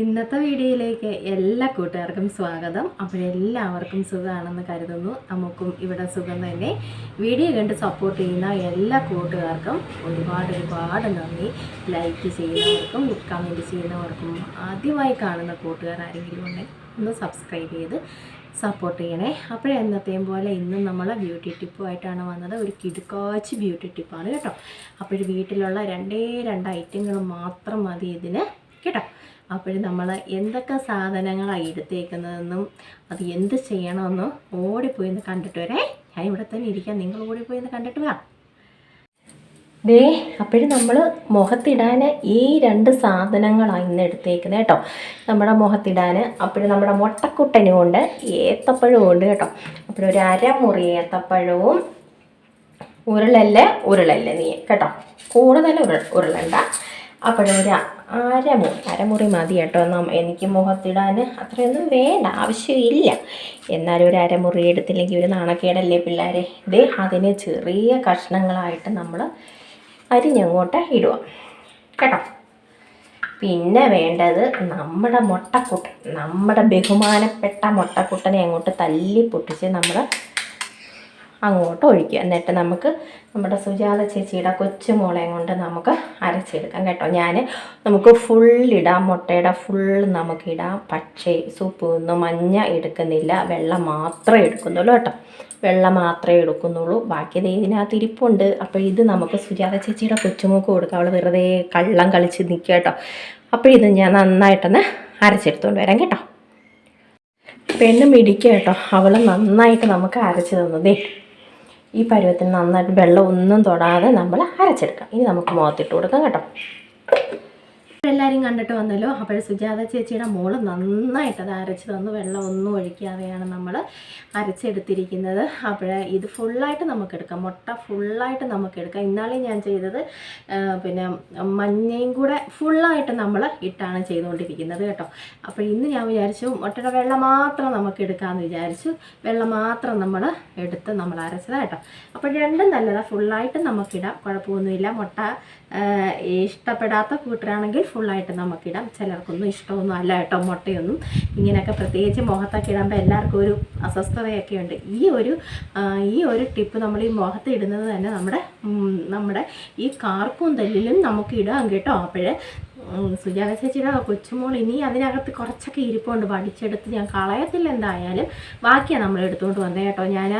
ഇന്നത്തെ വീഡിയോയിലേക്ക് എല്ലാ കൂട്ടുകാർക്കും സ്വാഗതം. അപ്പോൾ എല്ലാവർക്കും സുഖമാണെന്ന് കരുതുന്നു. നമുക്കും ഇവിടെ സുഖം തന്നെ. വീഡിയോ കണ്ട് സപ്പോർട്ട് ചെയ്യുന്ന എല്ലാ കൂട്ടുകാർക്കും ഒരുപാട് ഒരുപാട് നന്ദി. ലൈക്ക് ചെയ്യുന്നവർക്കും കമന്റ് ചെയ്യുന്നവർക്കും ആദ്യമായി കാണുന്ന കൂട്ടുകാർ ആരെങ്കിലും ഉണ്ടെങ്കിൽ ഒന്ന് സബ്സ്ക്രൈബ് ചെയ്ത് സപ്പോർട്ട് ചെയ്യണേ. അപ്പോഴേ എന്നത്തെയും പോലെ ഇന്നും നമ്മൾ ബ്യൂട്ടി ടിപ്പുമായിട്ടാണ് വന്നത്. ഒരു കിടുക്കാച്ച് ബ്യൂട്ടി ടിപ്പാണ് കേട്ടോ. അപ്പോൾ വീട്ടിലുള്ള രണ്ടേ രണ്ട് ഐറ്റങ്ങൾ മാത്രം മതി ഇതിന്. കേട്ടോ? അപ്പോൾ നമ്മൾ എന്തൊക്കെ സാധനങ്ങളാണ് എടുത്തേക്കുന്നതെന്നും അത് എന്ത് ചെയ്യണമെന്നും ഓടിപ്പോയി ഒന്ന് കണ്ടിട്ട് വരേ. ഞാൻ ഇവിടെ തന്നെ ഇരിക്കാം. നിങ്ങൾ ഓടിപ്പോയി ഒന്ന് കണ്ടിട്ട് വാ. ദേ അപ്പോഴും നമ്മൾ മുഖത്തിടാൻ ഈ രണ്ട് സാധനങ്ങളാണ് ഇന്ന് എടുത്തേക്കുന്നത് കേട്ടോ. നമ്മുടെ മുഖത്തിടാൻ അപ്പോഴും നമ്മുടെ മുട്ടക്കുട്ടനും ഉണ്ട് ഏത്തപ്പഴവും ഉണ്ട് കേട്ടോ. അപ്പോഴും ഒരു അരമുറി ഏത്തപ്പഴവും ഉരുളല്ല ഉരുളല്ല നീ കേട്ടോ. കൂടുതൽ ഉരുൾ ഉരുളണ്ട. അപ്പോഴൊരു അരമുറി അരമുറി മതി കേട്ടോ. എനിക്ക് മുഖത്തിടാൻ അത്രയൊന്നും വേണ്ട ആവശ്യമില്ല. എന്നാലും ഒരു അരമുറി എടുത്തില്ലെങ്കിൽ ഒരു നാണക്കേടല്ലേ പിള്ളേരെ? ഇത് അതിനെ ചെറിയ കഷ്ണങ്ങളായിട്ട് നമ്മൾ അരിഞ്ഞങ്ങോട്ട് ഇടുക കേട്ടോ? പിന്നെ വേണ്ടത് നമ്മുടെ മുട്ടക്കുട്ടൻ നമ്മുടെ ബഹുമാനപ്പെട്ട മുട്ടക്കുട്ടനെ അങ്ങോട്ട് തല്ലി പൊട്ടിച്ച് നമ്മൾ അങ്ങോട്ട് ഒഴിക്കുക എന്നിട്ട് നമുക്ക് നമ്മുടെ സുജാത ചേച്ചിയുടെ കൊച്ചുമോളെയും കൊണ്ട് നമുക്ക് അരച്ചെടുക്കാം കേട്ടോ. ഞാൻ നമുക്ക് ഫുള്ളിടാം മുട്ടയുടെ ഫുൾ നമുക്കിടാം. പക്ഷേ സൂപ്പ് ഒന്നും മഞ്ഞ എടുക്കുന്നില്ല. വെള്ളം മാത്രമേ എടുക്കുന്നുള്ളൂ കേട്ടോ. വെള്ളം മാത്രമേ എടുക്കുന്നുള്ളൂ. ബാക്കി ഇതിനകത്ത് ഇരിപ്പുണ്ട്. അപ്പോൾ ഇത് നമുക്ക് സുജാത ചേച്ചിയുടെ കൊച്ചുമോക്ക് കൊടുക്കാം. അവൾ വെറുതെ കള്ളം കളിച്ച് നിൽക്കുക കേട്ടോ. അപ്പോൾ ഇത് ഞാൻ നന്നായിട്ടൊന്ന് അരച്ചെടുത്തുകൊണ്ട് വരാം കേട്ടോ. പെണ്ണ് മിടിക്കുക കേട്ടോ. അവൾ നന്നായിട്ട് നമുക്ക് അരച്ച് തന്നതേ ഈ പരുവത്തിന് നന്നായിട്ട് വെള്ളം ഒന്നും തൊടാതെ നമ്മൾ അരച്ചെടുക്കാം. ഇനി നമുക്ക് മുഖത്തിട്ട് കൊടുക്കാം കേട്ടോ. എല്ലാവരും കണ്ടിട്ട് വന്നല്ലോ. അപ്പോൾ സുജാത ചേച്ചിയുടെ മോൾ നന്നായിട്ട് അത് അരച്ച് തന്നു. വെള്ളം ഒന്നും ഒഴിക്കാതെയാണ് നമ്മൾ അരച്ചെടുത്തിരിക്കുന്നത്. അപ്പോൾ ഇത് ഫുള്ളായിട്ട് നമുക്ക് എടുക്കാം മുട്ട ഫുള്ളായിട്ട് നമുക്ക് എടുക്കാം ഇന്നാളെ ഞാൻ ചെയ്തത് പിന്നെ മഞ്ഞയും കൂടെ ഫുള്ളായിട്ട് നമ്മൾ ഇട്ടാണ് ചെയ്തുകൊണ്ടിരിക്കുന്നത് കേട്ടോ. അപ്പോൾ ഇന്ന് ഞാൻ വിചാരിച്ചു മുട്ടയുടെ വെള്ളം മാത്രം നമുക്ക് എടുക്കാമെന്ന് വിചാരിച്ചു. വെള്ളം മാത്രം നമ്മൾ എടുത്ത് നമ്മൾ അരച്ചതാണ് കേട്ടോ. അപ്പോൾ രണ്ടും നല്ലതാണ് ഫുള്ളായിട്ട് നമുക്കിടാം. കുഴപ്പമൊന്നുമില്ല. മുട്ട ഇഷ്ടപ്പെടാത്ത കൂട്ടരാണെങ്കിൽ ഫുള്ളായിട്ട് നമുക്കിടാം. ചിലർക്കൊന്നും ഇഷ്ടമൊന്നും അല്ല കേട്ടോ മുട്ടയൊന്നും. ഇങ്ങനെയൊക്കെ പ്രത്യേകിച്ച് മുഖത്തൊക്കെ ഇടുമ്പോൾ എല്ലാവർക്കും ഒരു അസ്വസ്ഥതയൊക്കെ ഉണ്ട്. ഈ ഒരു ഈ ഒരു ടിപ്പ് നമ്മൾ ഈ മുഖത്ത് ഇടുന്നത് തന്നെ നമ്മുടെ നമ്മുടെ ഈ കാർക്കും തല്ലിലും നമുക്ക് ഇടാം കേട്ടോ. അപ്പോഴേ സുജാത ചേച്ചിയുടെ കൊച്ചുമോൾ ഇനി അതിനകത്ത് കുറച്ചൊക്കെ ഇരിപ്പുണ്ട്. വടിച്ചെടുത്ത് ഞാൻ കളയത്തില്ല എന്തായാലും. ബാക്കിയാണ് നമ്മൾ എടുത്തുകൊണ്ട് വന്നത് കേട്ടോ. ഞാൻ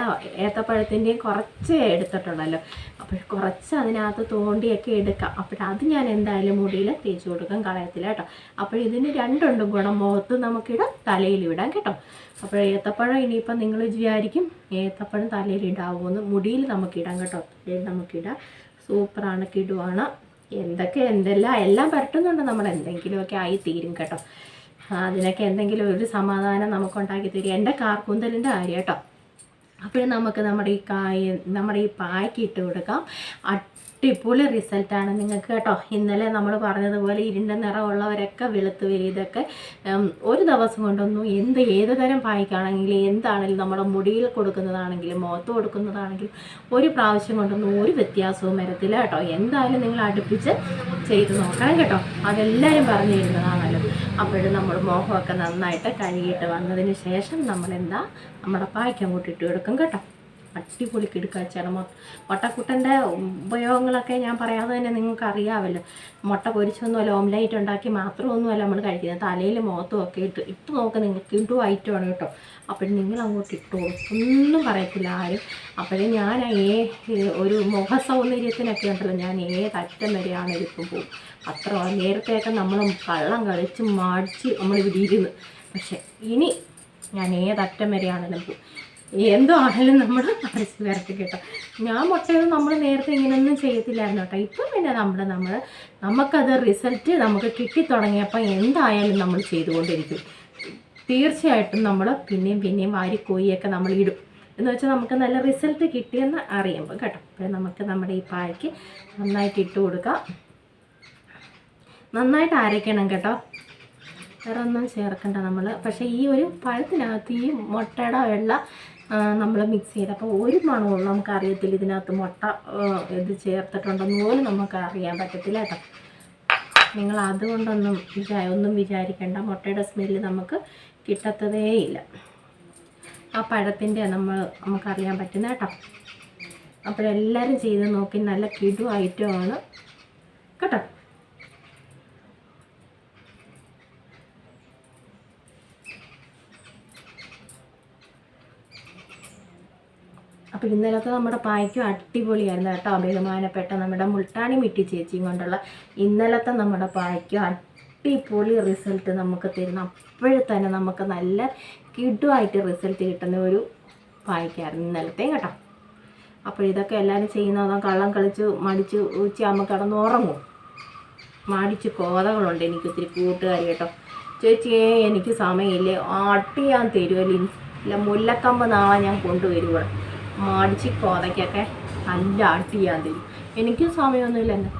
ഏത്തപ്പഴത്തിന്റെയും കുറച്ച് എടുത്തിട്ടുള്ളല്ലോ. അപ്പോൾ കുറച്ച് അതിനകത്ത് തോണ്ടിയൊക്കെ എടുക്കാം. അപ്പോൾ അത് ഞാൻ എന്തായാലും മുടിയിൽ തേച്ച് കൊടുക്കാൻ കളയത്തില്ല കേട്ടോ. അപ്പോൾ ഇതിന് രണ്ടുണ്ടും ഗുണം. മുഖത്ത് നമുക്കിടാം തലയിൽ ഇടാം കേട്ടോ. അപ്പോൾ ഏത്തപ്പഴം ഇനിയിപ്പം നിങ്ങൾ വിചാരിക്കും ഏത്തപ്പഴം തലയിൽ ഇടാവുമെന്ന് മുടിയിൽ നമുക്കിടാം കേട്ടോ. തലയിൽ നമുക്കിടാം. സൂപ്പറാണ്. കിടുവാണ്. എന്തൊക്കെ എന്തെല്ലാം എല്ലാം പരട്ടുന്നുണ്ട് നമ്മൾ. എന്തെങ്കിലുമൊക്കെ ആയി തീരും കേട്ടോ. അതിനൊക്കെ എന്തെങ്കിലും ഒരു സമാധാനം നമുക്കുണ്ടാക്കി തരും എന്റെ കാർക്കൂന്തലിന്റെ കാര്യം കേട്ടോ. അപ്പോഴും നമുക്ക് നമ്മുടെ ഈ കായ നമ്മുടെ ഈ പായ്ക്ക് ഇട്ട് കൊടുക്കാം. അടിപൊളി റിസൾട്ടാണ് നിങ്ങൾക്ക് കേട്ടോ ഇന്നലെ നമ്മൾ പറഞ്ഞതുപോലെ ഇരുണ്ട നിറമുള്ളവരൊക്കെ വെളുത്ത് വരും. ഇതൊക്കെ ഒരു ദിവസം കൊണ്ടൊന്നും എന്ത് ഏത് തരം പായ്ക്കാണെങ്കിലും എന്താണെങ്കിലും നമ്മുടെ മുടിയിൽ കൊടുക്കുന്നതാണെങ്കിലും മുഖത്ത് കൊടുക്കുന്നതാണെങ്കിലും ഒരു പ്രാവശ്യം കൊണ്ടൊന്നും ഒരു വ്യത്യാസവും വരത്തില്ല കേട്ടോ. എന്തായാലും നിങ്ങൾ അടുപ്പിച്ച് ചെയ്ത് നോക്കണം കേട്ടോ. അതെല്ലാവരും പറഞ്ഞു തരുന്നതാണല്ലോ. അപ്പോഴും നമ്മൾ മുഖമൊക്കെ നന്നായിട്ട് കഴുകിയിട്ട് വന്നതിന് ശേഷം നമ്മളെന്താ നമ്മുടെ പായ്ക്കം കൂട്ടിയിട്ട് കൊടുക്കും കേട്ടോ. അടിപൊളി കിടുക്കാച്ചാണ് മുട്ടക്കുട്ടന്റെ ഉപയോഗങ്ങളൊക്കെ ഞാൻ പറയാതെ തന്നെ നിങ്ങൾക്ക് അറിയാമല്ലോ മുട്ട പൊരിച്ചൊന്നുമല്ല ഓംലൈറ്റ് ഉണ്ടാക്കി മാത്രമൊന്നുമല്ല നമ്മൾ കഴിക്കുന്നത്. തലയിൽ മുഖത്തും ഒക്കെ ഇട്ട് ഇട്ട് നോക്കുക നിങ്ങൾക്ക് ഇട്ടു ഐറ്റമാണ് കേട്ടോ. അപ്പോഴും നിങ്ങൾ അങ്ങോട്ട് ഇട്ടു ഒന്നും പറയത്തില്ല ആരും. അപ്പോഴേ ഞാൻ ഏ ഒരു മുഖ സൗന്ദര്യത്തിനൊക്കെ ഉണ്ടല്ലോ ഞാൻ ഏതറ്റം വരെയാണ് ഇരിക്കും പോകും. അത്ര നേരത്തെയൊക്കെ നമ്മൾ കള്ളം കളിച്ച് മടിച്ച് നമ്മൾ ഇവിടെ ഇരുന്ന്. പക്ഷെ ഇനി ഞാൻ ഏതറ്റം വരെയാണെങ്കിലും പോകും. എന്തോ ആണെങ്കിലും നമ്മൾ അരച്ച് വരട്ടി കേട്ടോ. ഞാൻ മുട്ടയത് നമ്മൾ നേരത്തെ ഇങ്ങനെയൊന്നും ചെയ്യത്തില്ലായിരുന്നു കേട്ടോ. ഇപ്പം പിന്നെ നമ്മൾ നമ്മൾ നമുക്കത് റിസൾട്ട് നമുക്ക് കിട്ടിത്തുടങ്ങിയപ്പോൾ എന്തായാലും നമ്മൾ ചെയ്തുകൊണ്ടിരിക്കും. തീർച്ചയായിട്ടും നമ്മൾ പിന്നെയും പിന്നെയും വാരിക്കോയിയൊക്കെ നമ്മൾ ഇടും. എന്ന് വെച്ചാൽ നമുക്ക് നല്ല റിസൾട്ട് കിട്ടിയെന്ന് അറിയുമ്പോൾ കേട്ടോ. അപ്പോൾ നമുക്ക് നമ്മുടെ ഈ പായ്ക്ക് നന്നായിട്ട് ഇട്ട് കൊടുക്കാം. നന്നായിട്ട് അരയ്ക്കണം കേട്ടോ. വേറെ ഒന്നും ചേർക്കണ്ട നമ്മൾ പക്ഷേ ഈ ഒരു പഴത്തിനകത്ത് ഈ മുട്ടയുടെ വെള്ള നമ്മൾ മിക്സ് ചെയ്ത്. അപ്പോൾ ഒരു മണവും നമുക്കറിയത്തില്ല. ഇതിനകത്ത് മുട്ട ഇത് ചേർത്തിട്ടുണ്ടെന്ന് പോലും നമുക്ക് അറിയാൻ പറ്റത്തില്ല കേട്ടോ. നിങ്ങൾ അതുകൊണ്ടൊന്നും വിചാ ഒന്നും വിചാരിക്കേണ്ട. മുട്ടയുടെ സ്മെല്ല് നമുക്ക് കിട്ടത്തതേ ഇല്ല. ആ പഴത്തിന്റെ നമ്മൾ നമുക്കറിയാൻ പറ്റുന്ന കേട്ടോ. അപ്പോഴെല്ലാവരും ചെയ്ത് നോക്കി നല്ല കിടു ഐറ്റമാണ് കേട്ടോ. അപ്പോൾ ഇന്നലത്തെ നമ്മുടെ പായ്ക്കും അടിപൊളിയായിരുന്നു കേട്ടോ. ബഹുമാനപ്പെട്ട നമ്മുടെ മുൾട്ടാണി മിട്ടി ചേച്ചിയും കൊണ്ടുള്ള ഇന്നലത്തെ നമ്മുടെ പായ്ക്കും അടിപൊളി റിസൾട്ട് നമുക്ക് തരുന്ന. അപ്പോഴും തന്നെ നമുക്ക് നല്ല കിഡുമായിട്ട് റിസൾട്ട് കിട്ടുന്ന ഒരു പായ്ക്കായിരുന്നു ഇന്നലത്തെയും കേട്ടോ. അപ്പോൾ ഇതൊക്കെ എല്ലാവരും ചെയ്യുന്നതാ കള്ളം കളിച്ച് മടിച്ച് ഉച്ചയാകുമ്പോൾ കിടന്ന് ഉറങ്ങും. മടിച്ച് കോതകളുണ്ട് എനിക്ക് ഒത്തിരി കൂട്ടുകാർ കേട്ടോ. ചേച്ചിയെ എനിക്ക് സമയമില്ലേ? അട്ടി ഞാൻ തരുമല്ലോ ഇല്ല മുല്ലക്കമ്പ് നാളെ ഞാൻ കൊണ്ടുവരും ഇവിടെ. മടിച്ച് കോതയ്ക്കൊക്കെ നല്ല അടുത്ത് ചെയ്യാൻ തരും. എനിക്കും സമയമൊന്നുമില്ല എന്നെ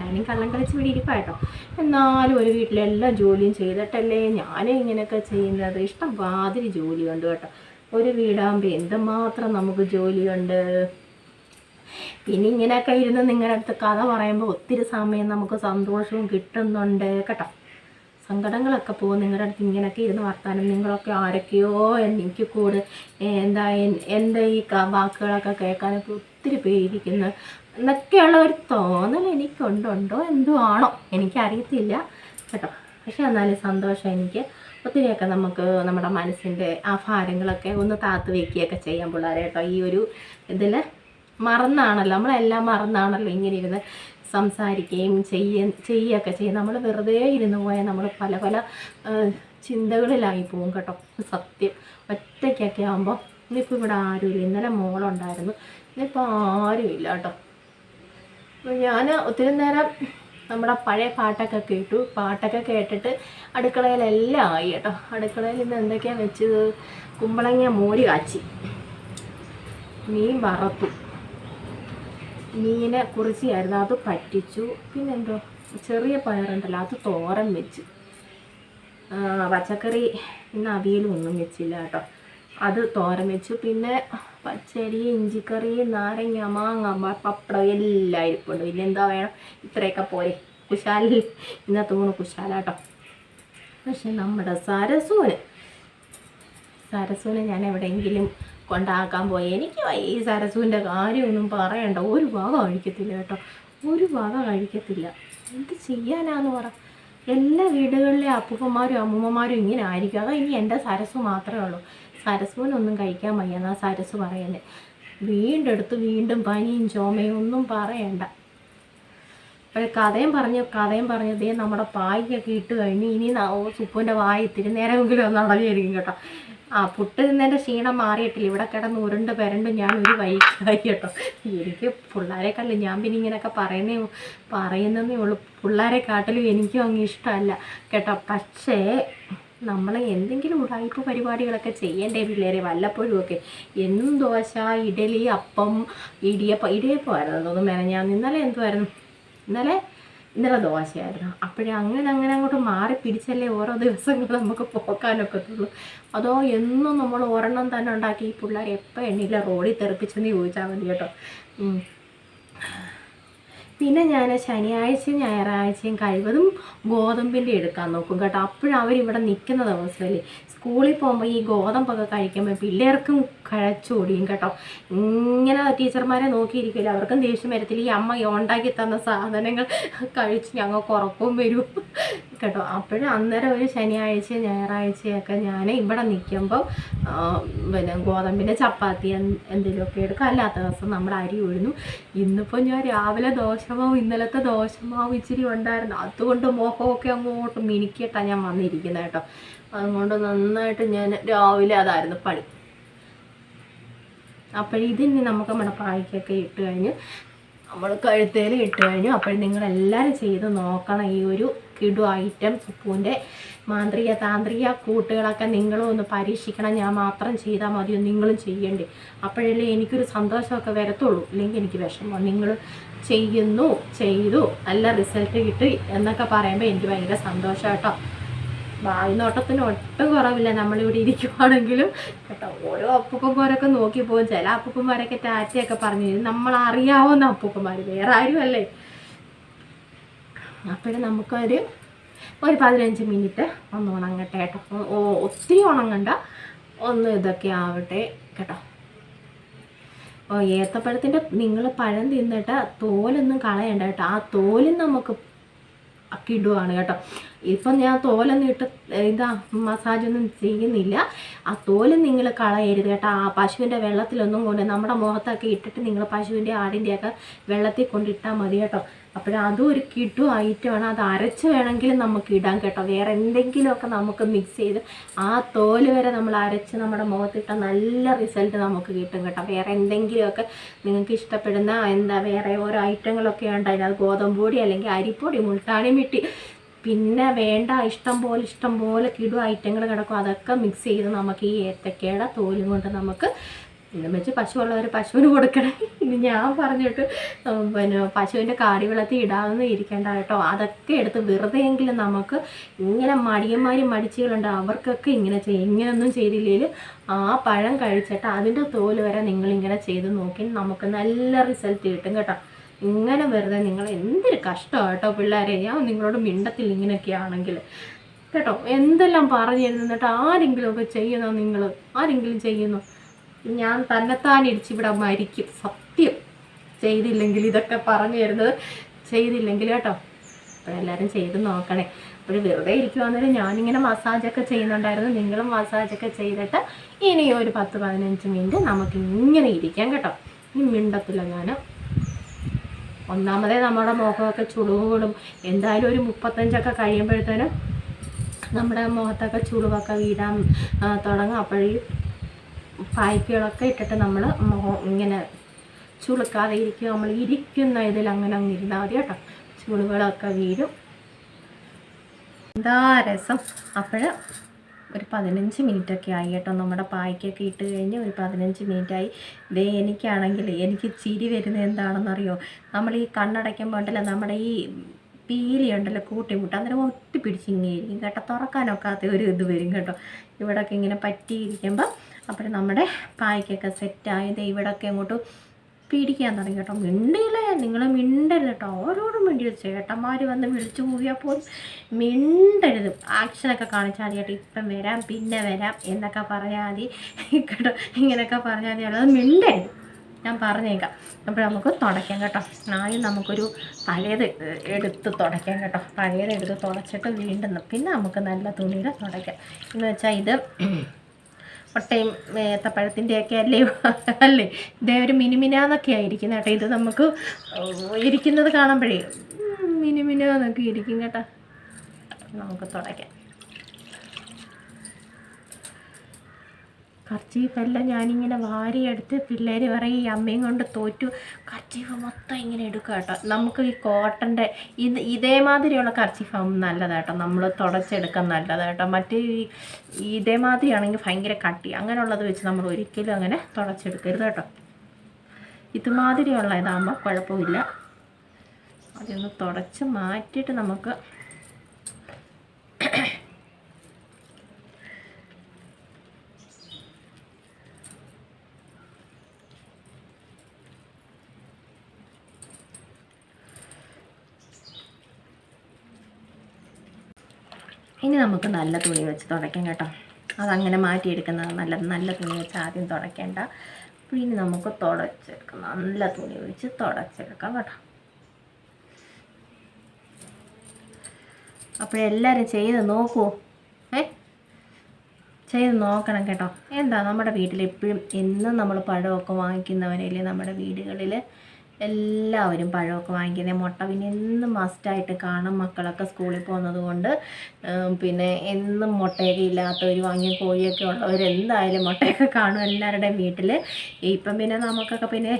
ഞാനും കള്ളം കളിച്ച് ഇവിടെ ഇരിപ്പായിട്ടോ എന്നാലും ഒരു വീട്ടിലെല്ലാം ജോലിയും ചെയ്തിട്ടല്ലേ ഞാനും ഇങ്ങനെയൊക്കെ ചെയ്യുന്നത്. ഇഷ്ടം മാതിരി ജോലിയുണ്ട് കേട്ടോ. ഒരു വീടാകുമ്പോൾ എന്തുമാത്രം നമുക്ക് ജോലിയുണ്ട്? പിന്നെ ഇങ്ങനെയൊക്കെ ഇരുന്ന് നിങ്ങളുടെ അടുത്ത് കഥ പറയുമ്പോൾ ഒത്തിരി സമയം നമുക്ക് സന്തോഷവും കിട്ടുന്നുണ്ട് കേട്ടോ. സങ്കടങ്ങളൊക്കെ പോകും. നിങ്ങളുടെ അടുത്ത് ഇങ്ങനെയൊക്കെ ഇരുന്ന് വർത്താനം നിങ്ങളൊക്കെ ആരൊക്കെയോ എനിക്ക് കൂടെ എന്താ എൻ- എന്റെ ഈ വാക്കുകളൊക്കെ കേൾക്കാനൊക്കെ ഒത്തിരി പേരിക്കുന്നു എന്നൊക്കെയുള്ള ഒരു തോന്നൽ എനിക്കുണ്ടോ. എന്തോ ആണോ? എനിക്കറിയത്തില്ല. കേട്ടോ. പക്ഷെ എന്നാലും സന്തോഷം എനിക്ക്. ഒത്തിരിയൊക്കെ നമുക്ക് നമ്മുടെ മനസ്സിന്റെ ആ ഭാരങ്ങളൊക്കെ ഒന്ന് താത്ത് വയ്ക്കുകയൊക്കെ ചെയ്യാൻ പിള്ളേരെ. കേട്ടോ ഈ ഒരു ഇതിൽ മറന്നാണല്ലോ. നമ്മളെല്ലാം മറന്നാണല്ലോ ഇങ്ങനെ ഇരുന്ന് സംസാരിക്കുകയും ചെയ്യ ചെയ്യുകയൊക്കെ ചെയ്യും. നമ്മൾ വെറുതെ ഇരുന്ന് പോയാൽ നമ്മൾ പല പല ചിന്തകളിലായി പോകും കേട്ടോ. സത്യം. ഒറ്റയ്ക്കൊക്കെ ആകുമ്പോൾ ഇന്നിപ്പോൾ ഇവിടെ ആരുമില്ല. ഇന്നലെ മോളുണ്ടായിരുന്നു. ഇന്നിപ്പോൾ ആരുമില്ല കേട്ടോ. ഞാൻ ഒത്തിരി നേരം നമ്മുടെ പഴയ പാട്ടൊക്കെ കേട്ടു. പാട്ടൊക്കെ കേട്ടിട്ട് അടുക്കളയിലെല്ലാം ആയി കേട്ടോ. അടുക്കളയിൽ ഇന്ന് എന്തൊക്കെയാണ് വെച്ചത്? കുമ്പളങ്ങ മോര് കാച്ചി. മീൻ വറത്തു. മീനെ കുറിച്ചായിരുന്നു അത് പറ്റിച്ചു. പിന്നെന്തോ? ചെറിയ പയറുണ്ടല്ലോ. അത് തോരൻ വെച്ച്. പച്ചക്കറി ഇന്ന് അവിയലും ഒന്നും വെച്ചില്ല കേട്ടോ. അത് തോരൻ വെച്ചു. പിന്നെ പച്ചരി ഇഞ്ചിക്കറി നാരങ്ങ മാങ്ങ പപ്പടം എല്ലാം ഇരിപ്പുണ്ട് പിന്നെ എന്താ വേണം? ഇത്രയൊക്കെ പോരെ. കുശാലിൽ ഇന്നത്തെ ഊണ് കുശാലാട്ടോ പക്ഷെ നമ്മുടെ സരസൂന്. സരസൂന് ഞാൻ എവിടെയെങ്കിലും കൊണ്ടാക്കാൻ പോയി. എനിക്ക് ഈ സരസുവിന്റെ കാര്യമൊന്നും പറയണ്ട. ഒരു വക കഴിക്കത്തില്ല കേട്ടോ. ഒരു വക കഴിക്കത്തില്ല. എന്ത് ചെയ്യാനാന്ന് പറ. എല്ലാ വീടുകളിലെ അപ്പൂപ്പന്മാരും അമ്മൂമ്മമാരും ഇങ്ങനെ ആയിരിക്കും. അതാ ഇനി എന്റെ സരസ് മാത്രമേ ഉള്ളൂ. സരസുവിനൊന്നും കഴിക്കാൻ വയ്യ എന്നാ സരസ് പറയുന്നത് വീണ്ടും എടുത്ത് വീണ്ടും പനിയും ചുമയും ഒന്നും പറയണ്ട. അപ്പോൾ കഥയും പറഞ്ഞ് കഥയും പറഞ്ഞതേ നമ്മുടെ പായ്ക്കൊക്കെ ഇട്ട് കഴിഞ്ഞ് ഇനി സുപ്പുവിന്റെ വായ ഇത്തിരി നേരമെങ്കിലും ഒന്ന് അടങ്ങിയിരിക്കും കേട്ടോ. ആ പുട്ട് തിന്നതിന്റെ ക്ഷീണം മാറിയിട്ടില്ല. ഇവിടെ കിടന്ന് ഉരുണ്ട് പെരണ്ട് ഞാൻ ഒരു വൈകായി കേട്ടോ. എനിക്ക് പിള്ളേരെക്കാളും ഞാൻ പിന്നെ ഇങ്ങനെയൊക്കെ പറയുന്നേ പറയുന്നതേ ഉള്ളൂ. പിള്ളേരെ കാട്ടിലും എനിക്കും അങ്ങ് ഇഷ്ടമല്ല കേട്ടോ. പക്ഷേ നമ്മൾ എന്തെങ്കിലും ഉടായ്പ പരിപാടികളൊക്കെ ചെയ്യേണ്ടേ പിള്ളേരെ? വല്ലപ്പോഴും ഒക്കെ. എന്നും ദോശ ഇഡലി അപ്പം ഇടിയപ്പം ഇടിയപ്പമായിരുന്നു. തോന്നുന്നു മേലെ ഞാൻ ഇന്നലെ എന്തുമായിരുന്നു ഇന്നലെ ഇന്നലെ ദോശയായിരുന്നു. അപ്പോഴേ അങ്ങനെ അങ്ങനെ അങ്ങോട്ട് മാറി പിടിച്ചല്ലേ ഓരോ ദിവസങ്ങൾ നമുക്ക് പോക്കാനൊക്കത്തുള്ളൂ അതോ എന്നും നമ്മൾ ഒരെണ്ണം തന്നെ ഉണ്ടാക്കി ഈ പിള്ളേർ എപ്പോൾ എണ്ണില്ല റോഡിൽ തെറിപ്പിച്ചെന്ന് ചോദിച്ചാൽ മതി കേട്ടോ. പിന്നെ ഞാൻ ശനിയാഴ്ചയും ഞായറാഴ്ചയും കഴിവതും ഗോതമ്പിന്റെ എടുക്കാൻ നോക്കും കേട്ടോ. അപ്പോഴും അവരിവിടെ നിൽക്കുന്ന ദിവസമല്ലേ? സ്കൂളിൽ പോകുമ്പോൾ ഈ ഗോതമ്പൊക്കെ കഴിക്കുമ്പോൾ പിള്ളേർക്കും കഴിച്ചോടിയും കേട്ടോ. ഇങ്ങനെ ടീച്ചർമാരെ നോക്കിയിരിക്കില്ല അവർക്കും ദേഷ്യം വരത്തില്ല. ഈ അമ്മ ഉണ്ടാക്കി തന്ന സാധനങ്ങൾ കഴിച്ച് ഞങ്ങൾക്ക് ഉറക്കവും വരും കേട്ടോ. അപ്പോഴും അന്നേരം ഒരു ശനിയാഴ്ച ഞായറാഴ്ചയൊക്കെ ഞാൻ ഇവിടെ നിൽക്കുമ്പോൾ പിന്നെ ഗോതമ്പിന്റെ ചപ്പാത്തി എന്ത് എന്തെങ്കിലുമൊക്കെ എടുക്കും. അല്ലാത്ത ദിവസം നമ്മൾ അരി ഉഴുന്നു. ഇന്നിപ്പോൾ ഞാൻ രാവിലെ ദോശമാവും ഇന്നലത്തെ ദോശമാവും ഇച്ചിരി ഉണ്ടായിരുന്നു. അതുകൊണ്ട് മുഖമൊക്കെ അങ്ങോട്ട് മിനിക്കട്ടാണ് ഞാൻ വന്നിരിക്കുന്നത് കേട്ടോ. അതുകൊണ്ട് നന്നായിട്ട് ഞാൻ രാവിലെ അതായിരുന്നു പണി. അപ്പോഴിതിന് നമുക്ക് നമ്മുടെ പായ്ക്കൊക്കെ ഇട്ട് കഴിഞ്ഞ് നമ്മൾ കഴുത്തേൽ ഇട്ട് കഴിഞ്ഞു. അപ്പോൾ നിങ്ങളെല്ലാവരും ചെയ്ത് നോക്കണം. ഈ ഒരു കിടു ഐറ്റം സുപ്പൂന്റെ മാന്ത്രിക താന്ത്രിക കൂട്ടുകളൊക്കെ നിങ്ങളും ഒന്ന് പരീക്ഷിക്കണം. ഞാൻ മാത്രം ചെയ്താൽ മതിയോ? നിങ്ങളും ചെയ്യണ്ടേ? അപ്പോഴല്ലേ എനിക്കൊരു സന്തോഷമൊക്കെ വരത്തുള്ളൂ. ഇല്ലെങ്കിൽ എനിക്ക് വിഷമം. നിങ്ങൾ ചെയ്യുന്നു ചെയ്തു നല്ല റിസൾട്ട് കിട്ടി എന്നൊക്കെ പറയുമ്പോൾ എനിക്ക് ഭയങ്കര സന്തോഷം കേട്ടോ വായുനോട്ടത്തിന് ഒട്ടും കുറവില്ല. നമ്മളിവിടെ ഇരിക്കുവാണെങ്കിലും കേട്ടോ ഓരോ അപ്പൂപ്പന്മാരൊക്കെ നോക്കി പോകും ചില അപ്പൂപ്പന്മാരൊക്കെ ടാറ്റയൊക്കെ പറഞ്ഞു. നമ്മൾ അറിയാവുന്ന അപ്പൂപ്പന്മാർ. വേറെ ആരുമല്ലേ? അപ്പോഴും നമുക്കൊരു ഒരു പതിനഞ്ച് മിനിറ്റ് ഒന്ന് ഉണങ്ങട്ടെ കേട്ടോ. ഒത്തിരി ഉണങ്ങണ്ട. ഒന്ന് ഇതൊക്കെ ആവട്ടെ കേട്ടോ. ഓ ഏത്തപ്പഴത്തിന്റെ നിങ്ങൾ പഴം തിന്നിട്ട് തോലൊന്നും കളയണ്ട കേട്ടോ. ആ തോലും നമുക്ക് കിടുവാണ് കേട്ടോ. ഇപ്പം ഞാൻ തോലൊന്നും ഇട്ട് ഇതാ മസാജൊന്നും ചെയ്യുന്നില്ല. ആ തോൽ നിങ്ങൾ കളയരുത് കേട്ടോ. ആ പശുവിന്റെ വെള്ളത്തിലൊന്നും കൊണ്ട് നമ്മുടെ മുഖത്തൊക്കെ ഇട്ടിട്ട് നിങ്ങൾ പശുവിന്റെ ആടിന്റെയൊക്കെ വെള്ളത്തിൽ കൊണ്ടിട്ടാൽ മതി കേട്ടോ. അപ്പോൾ അതും ഒരു കിട്ടു ഐറ്റമാണ് അത് അരച്ച് വേണമെങ്കിൽ നമുക്ക് ഇടാം കേട്ടോ. വേറെ എന്തെങ്കിലുമൊക്കെ നമുക്ക് മിക്സ് ചെയ്ത് ആ തോൽ വരെ നമ്മൾ അരച്ച് നമ്മുടെ മുഖത്തിട്ട നല്ല റിസൾട്ട് നമുക്ക് കിട്ടും കേട്ടോ. വേറെ എന്തെങ്കിലുമൊക്കെ നിങ്ങൾക്ക് ഇഷ്ടപ്പെടുന്ന എന്താ വേറെ ഓരോ ഐറ്റങ്ങളൊക്കെ ഉണ്ടായിരുന്നു അത് ഗോതമ്പ് പൊടി അല്ലെങ്കിൽ അരിപ്പൊടി മുൾട്ടാണി മിട്ടി പിന്നെ വേണ്ട ഇഷ്ടം പോലെ ഇഷ്ടം പോലെ കിടു ഐറ്റങ്ങൾ കിടക്കും. അതൊക്കെ മിക്സ് ചെയ്ത് നമുക്ക് ഈ ഏത്തക്കയുടെ തോലും കൊണ്ട് നമുക്ക് പിന്നെ വെച്ച് പശുവുള്ളവർ പശുവിന് കൊടുക്കണം. ഇനി ഞാൻ പറഞ്ഞിട്ട് പിന്നെ പശുവിന്റെ കാടി വെള്ളത്തിൽ ഇടാമെന്ന് ഇരിക്കേണ്ട കേട്ടോ. അതൊക്കെ എടുത്ത് വെറുതെയെങ്കിലും നമുക്ക് ഇങ്ങനെ മടിയന്മാരും മടിച്ചുകളുണ്ട്. അവർക്കൊക്കെ ഇങ്ങനെ ചെയ്യും ഇങ്ങനെയൊന്നും ചെയ്തില്ലെങ്കിൽ ആ പഴം കഴിച്ചിട്ട് അതിന്റെ തോൽ വരെ നിങ്ങളിങ്ങനെ ചെയ്ത് നോക്കി നമുക്ക് നല്ല റിസൾട്ട് കിട്ടും കേട്ടോ. ഇങ്ങനെ വെറുതെ നിങ്ങൾ എന്തൊരു കഷ്ടമാണ് കേട്ടോ പിള്ളേരെ. ഞാൻ നിങ്ങളോട് മിണ്ടത്തിൽ ഇങ്ങനെയൊക്കെ ആണെങ്കിൽ. കേട്ടോ എന്തെല്ലാം പറഞ്ഞു ആരെങ്കിലും ഒക്കെ ചെയ്യുന്നോ നിങ്ങൾ? ആരെങ്കിലും ചെയ്യുന്നു? ഞാൻ തന്നെത്താൻ ഇടിച്ചിവിടെ മരിക്കും. സത്യം. ചെയ്തില്ലെങ്കിൽ ഇതൊക്കെ പറഞ്ഞു തരുന്നത് ചെയ്തില്ലെങ്കിൽ കേട്ടോ. അപ്പോഴെല്ലാവരും ചെയ്ത് നോക്കണേ. അപ്പോൾ വെറുതെ ഇരിക്കുവാന്നേരം ഞാനിങ്ങനെ മസാജൊക്കെ ചെയ്യുന്നുണ്ടായിരുന്നു. നിങ്ങളും മസാജൊക്കെ ചെയ്തിട്ട് ഇനി ഒരു പത്ത് പതിനഞ്ച് മിനിറ്റ് നമുക്ക് ഇങ്ങനെ ഇരിക്കാം കേട്ടോ. ഇനി മിണ്ടത്തില്ല ഞാൻ ഒന്നാമതേ നമ്മുടെ മുഖമൊക്കെ ചുളിവുകളും എന്തായാലും ഒരു മുപ്പത്തഞ്ചൊക്കെ കഴിയുമ്പോഴത്തേനും നമ്മുടെ മുഖത്തൊക്കെ ചുളിവൊക്കെ വീഴാൻ തുടങ്ങും. അപ്പോഴീ പായ്ക്കുകളൊക്കെ ഇട്ടിട്ട് നമ്മൾ ഇങ്ങനെ ചുളുക്കാതെ ഇരിക്കുക നമ്മൾ ഇരിക്കുന്ന ഇതിൽ അങ്ങനെ അങ്ങ് ഇരുന്നാൽ മതി കേട്ടോ. ചുളുകളൊക്കെ വീഴും. എന്താ രസം? അപ്പോൾ ഒരു പതിനഞ്ച് മിനിറ്റൊക്കെ ആയി കേട്ടോ. നമ്മുടെ പായ്ക്കൊക്കെ ഇട്ട് കഴിഞ്ഞ് ഒരു പതിനഞ്ച് മിനിറ്റായി. ഇതേ എനിക്കാണെങ്കിൽ എനിക്ക് ചിരി വരുന്നത് എന്താണെന്നറിയോ? നമ്മൾ ഈ കണ്ണടയ്ക്കുമ്പോണ്ടല്ലോ നമ്മുടെ ഈ പീലി ഉണ്ടല്ലോ കൂട്ടിമുട്ട അന്നേരം ഒട്ടി പിടിച്ചിങ്ങനെയിരിക്കും കേട്ടോ. തുറക്കാനൊക്കാത്ത ഒരു ഇത് വരും കേട്ടോ. ഇവിടൊക്കെ ഇങ്ങനെ പറ്റിയിരിക്കുമ്പോൾ അപ്പോൾ നമ്മുടെ പായ്ക്കൊക്കെ സെറ്റായത് ഇവിടൊക്കെ അങ്ങോട്ട് പിടിക്കാൻ തുടങ്ങി കേട്ടോ. മിണ്ടിയില്ലേ നിങ്ങൾ മിണ്ടരുത് കേട്ടോ. ഓരോടും മിണ്ടിയത് ചേട്ടന്മാർ വന്ന് വിളിച്ചു കൂവിയാൽ പോലും മിണ്ടരുത്. ആക്ഷനൊക്കെ കാണിച്ചാൽ കേട്ടോ. ഇപ്പം വരാം പിന്നെ വരാം എന്നൊക്കെ പറയാതി കേട്ടോ. ഇങ്ങനെയൊക്കെ പറഞ്ഞാൽ മതി. അല്ലാതെ മിണ്ടരുത്. ഞാൻ പറഞ്ഞേക്കാം. അപ്പോൾ നമുക്ക് തുടയ്ക്കാം കേട്ടോ. ആദ്യം നമുക്കൊരു പഴയത് എടുത്ത് തുടയ്ക്കാം കേട്ടോ. പഴയത് എടുത്ത് തുടച്ചിട്ട് വീണ്ടും പിന്നെ നമുക്ക് നല്ല തുണിയിൽ തുടയ്ക്കാം. എന്ന് വെച്ചാൽ ഇത് മുട്ടയും ഏത്തപ്പഴത്തിന്റെയൊക്കെ അല്ലേ? അല്ലേ? ഇതേ ഒരു മിനിമിനാന്നൊക്കെ ആയിരിക്കും കേട്ടോ. ഇത് നമുക്ക് ഇരിക്കുന്നത് കാണുമ്പോഴേ മിനിമിനാന്നൊക്കെ ഇരിക്കും കേട്ടോ. നമുക്ക് തുടയ്ക്കാം. കർച്ചീഫെല്ലാം ഞാനിങ്ങനെ വാരിയെടുത്ത് പിള്ളേർ പറയും ഈ അമ്മയും കൊണ്ട് തോറ്റു. കർച്ചീഫ് മൊത്തം ഇങ്ങനെ എടുക്കുക കേട്ടോ. നമുക്ക് ഈ കോട്ടന്റെ ഇത് ഇതേമാതിരിയുള്ള കർച്ചീഫാവും നല്ലതാട്ടോ നമ്മൾ തുടച്ചെടുക്കാൻ നല്ലതാട്ടോ മറ്റേ ഈ ഇതേമാതിരിയാണെങ്കിൽ ഭയങ്കര കട്ടി. അങ്ങനെയുള്ളത് വെച്ച് നമ്മൾ ഒരിക്കലും അങ്ങനെ തുടച്ചെടുക്കരുത് കേട്ടോ. ഇതുമാതിരിയുള്ള ഇതാകുമ്പോൾ കുഴപ്പമില്ല. അതൊന്ന് തുടച്ച് മാറ്റിയിട്ട് നമുക്ക് ഇനി നമുക്ക് നല്ല തുണി വെച്ച് തുടയ്ക്കാം കേട്ടോ. അതങ്ങനെ മാറ്റിയെടുക്കുന്നത് നല്ല നല്ല തുണി വെച്ച് ആദ്യം തുടയ്ക്കേണ്ട. ഇനി നമുക്ക് തുടച്ചെടുക്കാം. നല്ല തുണി വെച്ച് തുടച്ചെടുക്കാം കേട്ടോ. അപ്പോഴെല്ലാവരും ചെയ്ത് നോക്കൂ. ഏ? ചെയ്ത് നോക്കണം കേട്ടോ. എന്താ നമ്മുടെ വീട്ടിൽ എപ്പോഴും എന്നും നമ്മൾ പഴമൊക്കെ വാങ്ങിക്കുന്നവരല്ലേ നമ്മുടെ വീടുകളിൽ എല്ലാവരും പഴമൊക്കെ വാങ്ങിക്കുന്നത് മുട്ട പിന്നെ എന്നും മസ്റ്റായിട്ട് കാണും മക്കളൊക്കെ സ്കൂളിൽ പോകുന്നത് കൊണ്ട്. പിന്നെ എന്നും മുട്ടയൊക്കെ ഇല്ലാത്തവർ വാങ്ങിയ കോഴിയൊക്കെ ഉള്ളവർ എന്തായാലും മുട്ടയൊക്കെ കാണും എല്ലാവരുടെയും വീട്ടിൽ ഇപ്പം പിന്നെ നമുക്കൊക്കെ പിന്നെ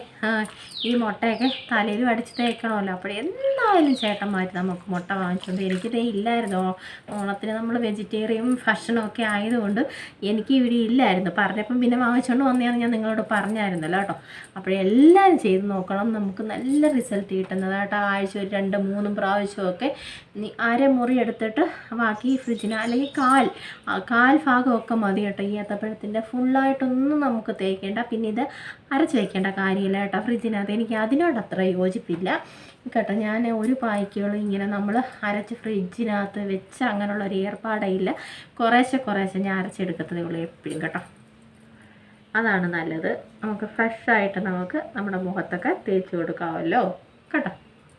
ഈ മുട്ടയൊക്കെ തലയിൽ അടിച്ച് തേക്കണമല്ലോ. അപ്പോൾ എന്തായാലും ചേട്ടന്മാർ നമുക്ക് മുട്ട വാങ്ങിച്ചുകൊണ്ട് എനിക്കിതേ ഇല്ലായിരുന്നു. ഓണത്തിന് നമ്മൾ വെജിറ്റേറിയൻ ഭക്ഷണമൊക്കെ ആയതുകൊണ്ട് എനിക്ക് ഇവിടെ ഇല്ലായിരുന്നു. പറഞ്ഞപ്പം പിന്നെ വാങ്ങിച്ചുകൊണ്ട് വന്നതാന്ന് ഞാൻ നിങ്ങളോട് പറഞ്ഞായിരുന്നല്ലോ കേട്ടോ. അപ്പോൾ ചെയ്ത് നോക്കണം. നമുക്ക് നമുക്ക് നല്ല റിസൾട്ട് കിട്ടുന്നത് കേട്ടോ ആഴ്ച ഒരു രണ്ട് മൂന്നും പ്രാവശ്യമൊക്കെ അരമുറി എടുത്തിട്ട് ബാക്കി ഫ്രിഡ്ജിന് അല്ലെങ്കിൽ കാൽ കാൽ ഭാഗമൊക്കെ മതി കേട്ടോ. ഈ ഏത്തപ്പഴത്തിന്റെ ഫുള്ളായിട്ടൊന്നും നമുക്ക് തേക്കേണ്ട. പിന്നെ ഇത് അരച്ച് വയ്ക്കേണ്ട കാര്യമില്ല കേട്ടോ ഫ്രിഡ്ജിനകത്ത് എനിക്ക് അതിനോട് അത്ര യോജിപ്പില്ല. കേട്ടോ ഞാൻ ഒരു പായ്ക്കുകളും ഇങ്ങനെ നമ്മൾ അരച്ച് ഫ്രിഡ്ജിനകത്ത് വെച്ച് അങ്ങനെയുള്ള ഒരു ഏർപ്പാടയില്ല കുറേശ്ശെ കുറേശ്ശെ ഞാൻ അരച്ചെടുക്കത്തതേ ഉള്ളൂ എപ്പോഴും കേട്ടോ. അതാണ് നല്ലത്. നമുക്ക് ഫ്രഷ് ആയിട്ട് നമുക്ക് നമ്മുടെ മുഖത്തൊക്കെ തേച്ച് കൊടുക്കാമല്ലോ. കേട്ടോ?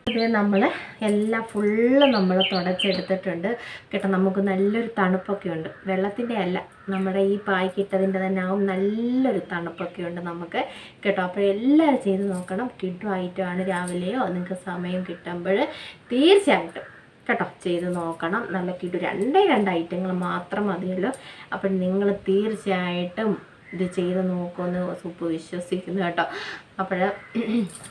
ഇത് നമ്മൾ എല്ലാം ഫുള്ള് നമ്മൾ തുടച്ചെടുത്തിട്ടുണ്ട്. കേട്ടോ നമുക്ക് നല്ലൊരു തണുപ്പൊക്കെ ഉണ്ട്. വെള്ളത്തിന്റെ അല്ല നമ്മുടെ ഈ പായ്ക്കിട്ടതിന്റെ തന്നെ ആവും നല്ലൊരു തണുപ്പൊക്കെ ഉണ്ട് നമുക്ക്. കേട്ടോ അപ്പോൾ എല്ലാവരും ചെയ്ത് നോക്കണം. കിഡുമായിട്ടാണ് രാവിലെയോ നിങ്ങൾക്ക് സമയം കിട്ടുമ്പോൾ തീർച്ചയായിട്ടും കേട്ടോ ചെയ്ത് നോക്കണം. നല്ല കിഡു രണ്ടേ രണ്ട് ഐറ്റങ്ങൾ മാത്രം മതിയല്ലോ. അപ്പം നിങ്ങൾ തീർച്ചയായിട്ടും ഇത് ചെയ്ത് നോക്കുമെന്ന് സൂപ്പ് വിശ്വസിക്കുന്നു കേട്ടോ. അപ്പോൾ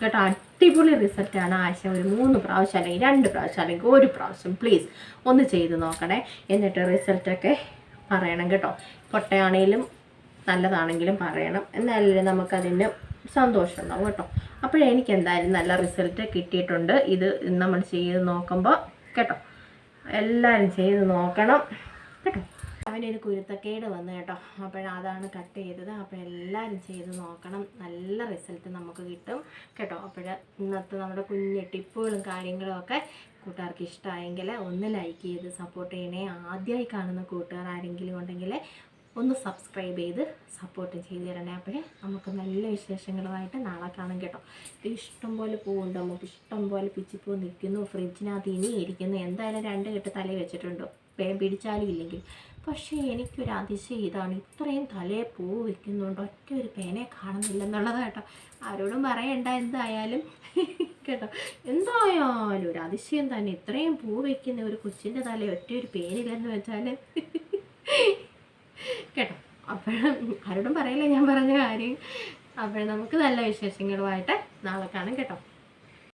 കേട്ടോ അടിപൊളി റിസൾട്ടാണ് ആശ ഒരു മൂന്ന് പ്രാവശ്യം അല്ലെങ്കിൽ രണ്ട് പ്രാവശ്യം അല്ലെങ്കിൽ ഒരു പ്രാവശ്യം പ്ലീസ് ഒന്ന് ചെയ്ത് നോക്കണേ. എന്നിട്ട് റിസൾട്ടൊക്കെ പറയണം കേട്ടോ. പൊട്ടയാണെങ്കിലും നല്ലതാണെങ്കിലും പറയണം. എന്നാലേ നമുക്കതിന് സന്തോഷം ഉണ്ടാവും കേട്ടോ. അപ്പോഴേ എനിക്ക് എന്തായാലും നല്ല റിസൾട്ട് കിട്ടിയിട്ടുണ്ട്. ഇത് നമ്മൾ ചെയ്ത് നോക്കുമ്പോൾ കേട്ടോ എല്ലാവരും ചെയ്ത് നോക്കണം കേട്ടോ. അവനൊരു കുരുത്തക്കേട് വന്നു കേട്ടോ. അപ്പോഴതാണ് കട്ട് ചെയ്തത്. അപ്പോൾ എല്ലാവരും ചെയ്ത് നോക്കണം. നല്ല റിസൾട്ട് നമുക്ക് കിട്ടും കേട്ടോ. അപ്പോൾ ഇന്നത്തെ നമ്മുടെ കുഞ്ഞ് ടിപ്പുകളും കാര്യങ്ങളും ഒക്കെ കൂട്ടുകാർക്ക് ഇഷ്ടമായെങ്കിൽ ഒന്ന് ലൈക്ക് ചെയ്ത് സപ്പോർട്ട് ചെയ്യണേ. ആദ്യമായി കാണുന്ന കൂട്ടുകാർ ആരെങ്കിലും ഉണ്ടെങ്കിൽ ഒന്ന് സബ്സ്ക്രൈബ് ചെയ്ത് സപ്പോർട്ട് ചെയ്ത് തരണേ. അപ്പോൾ നമുക്ക് നല്ല വിശേഷങ്ങളുമായിട്ട് നാളെ കാണാം കേട്ടോ. ഇഷ്ടം പോലെ പൂവുണ്ട്. നമുക്ക് ഇഷ്ടം പോലെ പിച്ചിപ്പൂ നിൽക്കുന്നു. ഫ്രിഡ്ജിനകത്ത് ഇനി ഇരിക്കുന്നു. എന്തായാലും രണ്ട് കെട്ട് തലയിൽ വെച്ചിട്ടുണ്ടോ. പേ പിടിച്ചാലും ഇല്ലെങ്കിൽ. പക്ഷേ എനിക്കൊരു അതിശയം. ഇതാണ് ഇത്രയും തലയെ പൂ വയ്ക്കുന്നുണ്ട് ഒറ്റ ഒരു പേനെ കാണുന്നില്ലെന്നുള്ളത് കേട്ടോ. ആരോടും പറയണ്ട എന്തായാലും. കേട്ടോ? എന്തായാലും ഒരു അതിശയം തന്നെ. ഇത്രയും പൂ വയ്ക്കുന്ന ഒരു കൊച്ചിന്റെ തല ഒറ്റ ഒരു പേനില്ലെന്ന് വെച്ചാൽ കേട്ടോ? അപ്പോഴും ആരോടും പറയില്ല ഞാൻ പറഞ്ഞ കാര്യം. അപ്പോൾ നമുക്ക് നല്ല വിശേഷങ്ങളുമായിട്ട് നാളെ കാണാം കേട്ടോ.